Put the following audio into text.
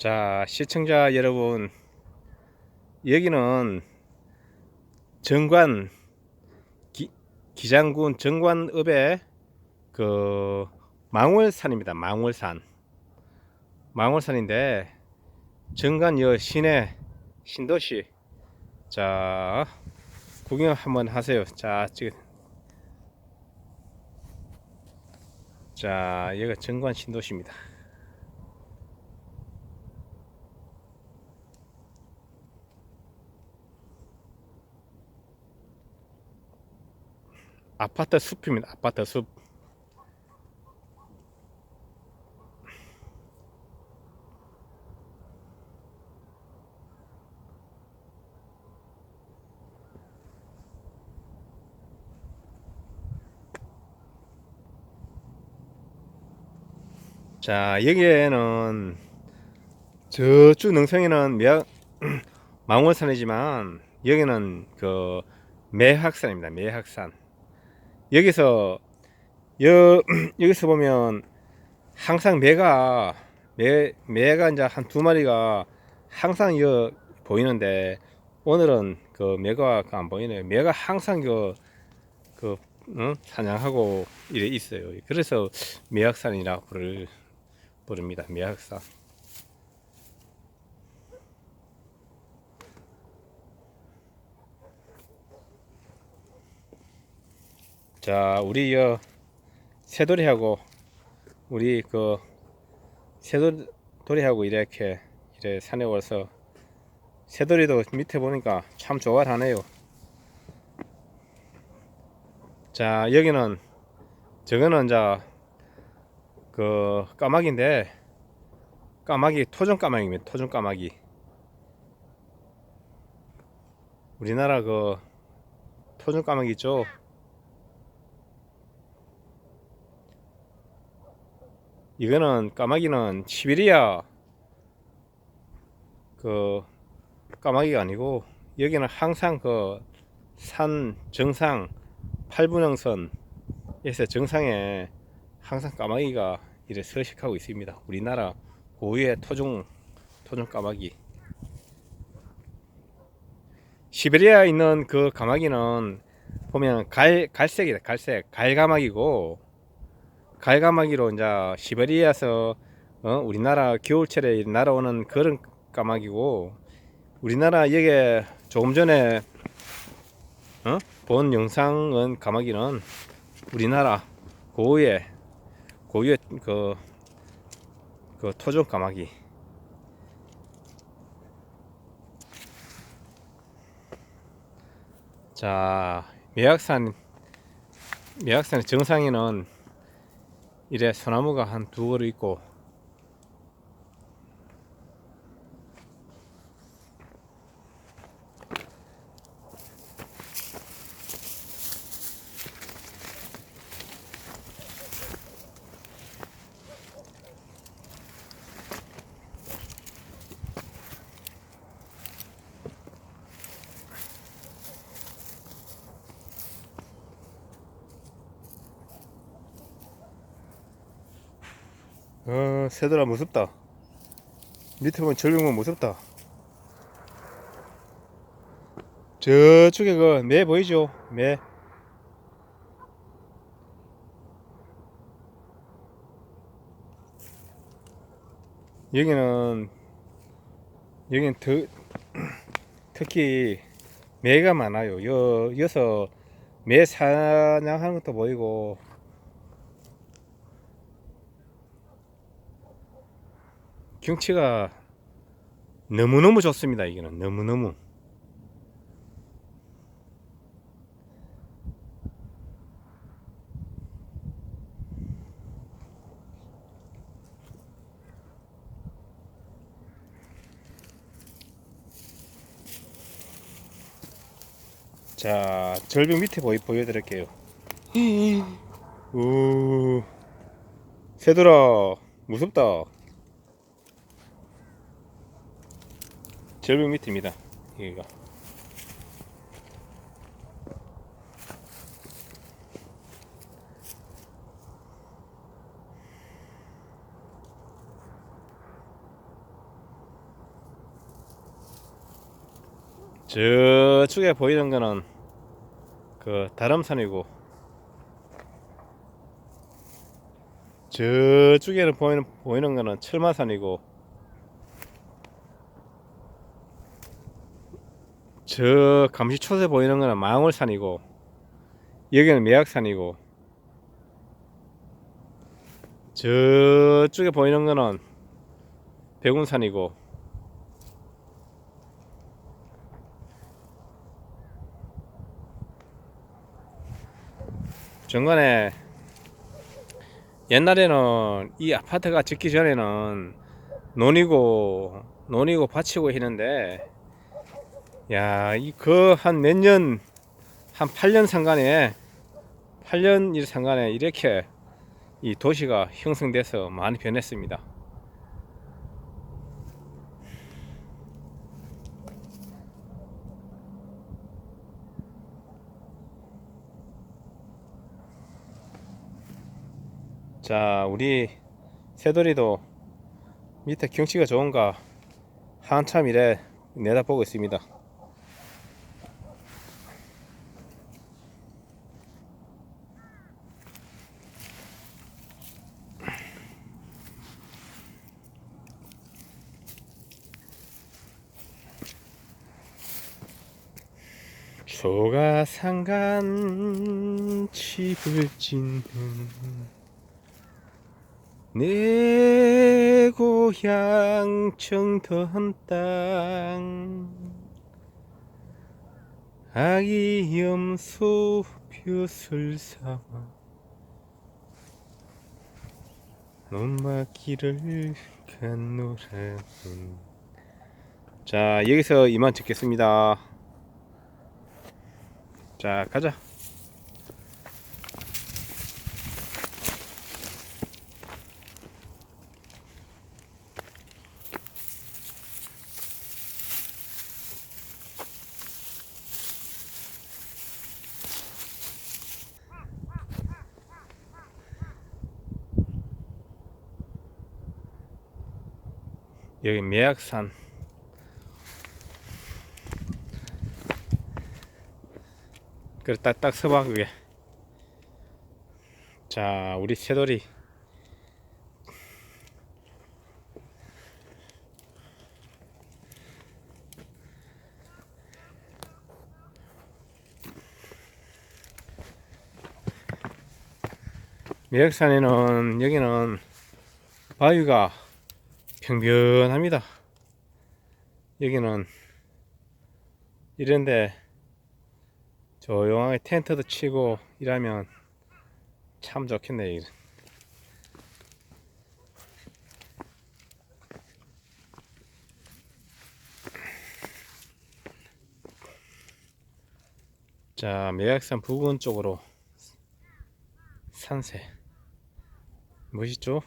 자, 시청자 여러분, 여기는 정관 기, 기장군 정관읍의 그 망월산입니다. 망월산. 망월산인데 정관여 시내 신도시. 자, 구경 한번 하세요. 자, 지금 자, 여기가 정관 신도시입니다. 아파트 숲입니다. 아파트 숲. 자, 여기에는 저쪽 능성에는 매 망원산이지만 여기는 그 매학산입니다. 매학산. 여기서 여, 여기서 보면 항상 매가 매 매가 이제 한 두 마리가 항상 여 보이는데 오늘은 그 매가 안 보이네요. 매가 항상 그, 그 응? 사냥하고 이래 있어요. 그래서 매학산이라 부를 부릅니다. 매학산. 자, 우리 여 새돌이하고 우리 그 새돌이하고 이렇게 이래 산에 와서 새돌이도 밑에 보니까 참 좋아하네요. 자, 여기는 저거는 이제 그 까마귀인데 까마귀 토종 까마귀입니다. 토종 까마귀. 우리나라 그 토종 까마귀 있죠. 이거는 까마귀는 시베리아 그 까마귀가 아니고 여기는 항상 그 산 정상 8분형선에서 정상에 항상 까마귀가 이래 서식하고 있습니다. 우리나라 고유의 토종 토종 까마귀. 시베리아에 있는 그 까마귀는 보면 갈 갈색이다. 갈색 갈가마귀고 갈가마귀로 이제 시베리아에서 어, 우리나라 겨울철에 날아오는 그런 까마귀고 우리나라 여기 조금 전에 어? 본 영상은 까마귀는 우리나라 고유의 고유의 그, 그 토종 까마귀 자 매악산 매악산 정상에는 이래 소나무가 한 두 그루 있고 어 새들아 무섭다. 밑에 보면 절벽만 무섭다. 저쪽에 그 매 보이죠? 매. 여기는 여기는 더, 특히 매가 많아요. 여, 여서 매 사냥하는 것도 보이고 경치가 너무너무 좋습니다. 이거는 너무너무. 자, 절벽 밑에 보여, 보여드릴게요. 오, 새들아, 무섭다. 절벽 밑입니다. 여기가. 저쪽에 보이는 거는 그 다람산이고 저쪽에 보이는 보이는 거는 철마산이고 저 감시초소에 보이는 거는 망월산이고 여기는 매악산이고 저쪽에 보이는 거는 백운산이고 중간에 옛날에는 이 아파트가 짓기 전에는 논이고 논이고 밭이고 했는데 야 이 그 한 몇 년 한 8년 상간에 8년 일 상간에 이렇게 이 도시가 형성돼서 많이 변했습니다. 자, 우리 새돌이도 밑에 경치가 좋은가 한참 이래 내다보고 있습니다. 조가상간 집을 짓는 내 고향 정든 땅. 아기 염소 벼슬 삼아 논마길을 간노라는. 자 여기서 이만 찍겠습니다 자 가자. 여기 매악산 그래 딱딱 서봐 그게 자 우리 새돌이 매역산에는 여기는 바위가 평변합니다. 여기는 이런데 조용하게 텐트도 치고 일하면 참 좋겠네. 요 자, 매약산 부근 쪽으로 산세. 멋있죠?